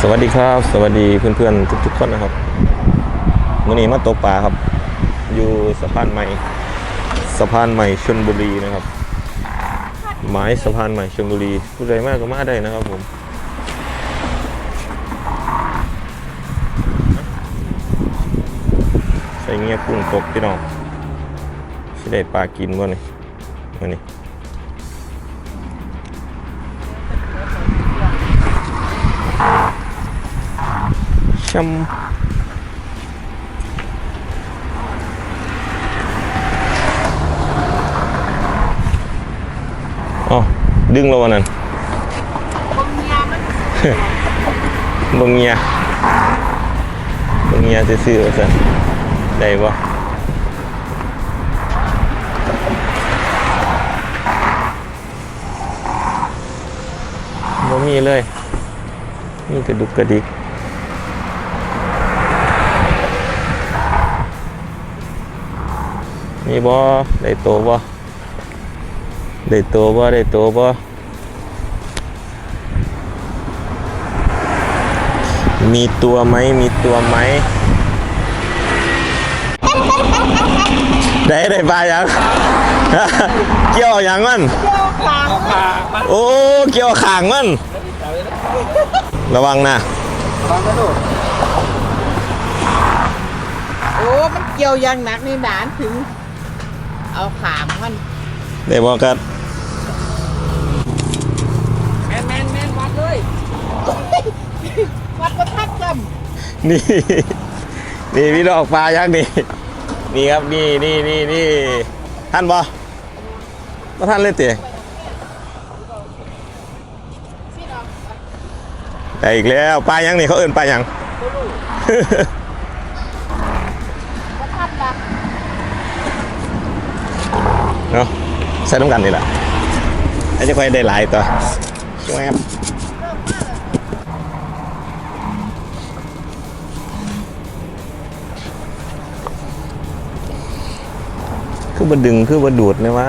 สวัสดีครับ สวัสดีเพื่อนๆทุกๆคนนะครับมื่อนี้มาตกปลาครับ อยู่สะพานใหม่สะพานใหม่ชลบุรีนะครับหมายสะพานใหม่ชลบุรีผู้ใดมากก็มาได้นะครับผมใส่เงี้ยกุ้งตกพี่น้องสิได้ปลากินบ่นี่มื่อนี้ ชมอ๋อดึงแล้ววันนั้นบงยาบงเงียบงเงียจะซื้อๆว่าซะได้ปะบ่มีเลยมีกระดุกกระดิก มีบ่ได้โตบ่ได้โตบ่ได้โตบ่มีตัวไหมมีตัวไหมได้ได้ปลายัง เกี่ยวยังมันเที่ยวขางโอ้เกี่ยวขางมัน ระวังนะโอ้ มันเกี่ยวอยางหนักในหนานถึง เอาขามมันได้บอกกันแมนแมนแมนวัดเลย วัดประทัดจนี่ นี่พี่ดอกปลายักษ์นี่ นี่ครับนี่นี่นี่นี่ท่านบอมาท่านเลยเตะำพี่น้อง ได้อีกแล้วปลายังนี่เขาเอื่นปลายังประทัดละ เนาะใส่น้ำกันนี่แหละไอ้จะค่อยได้หลายตัวช่วยครับคือบดึงคือบดูดเลยวะ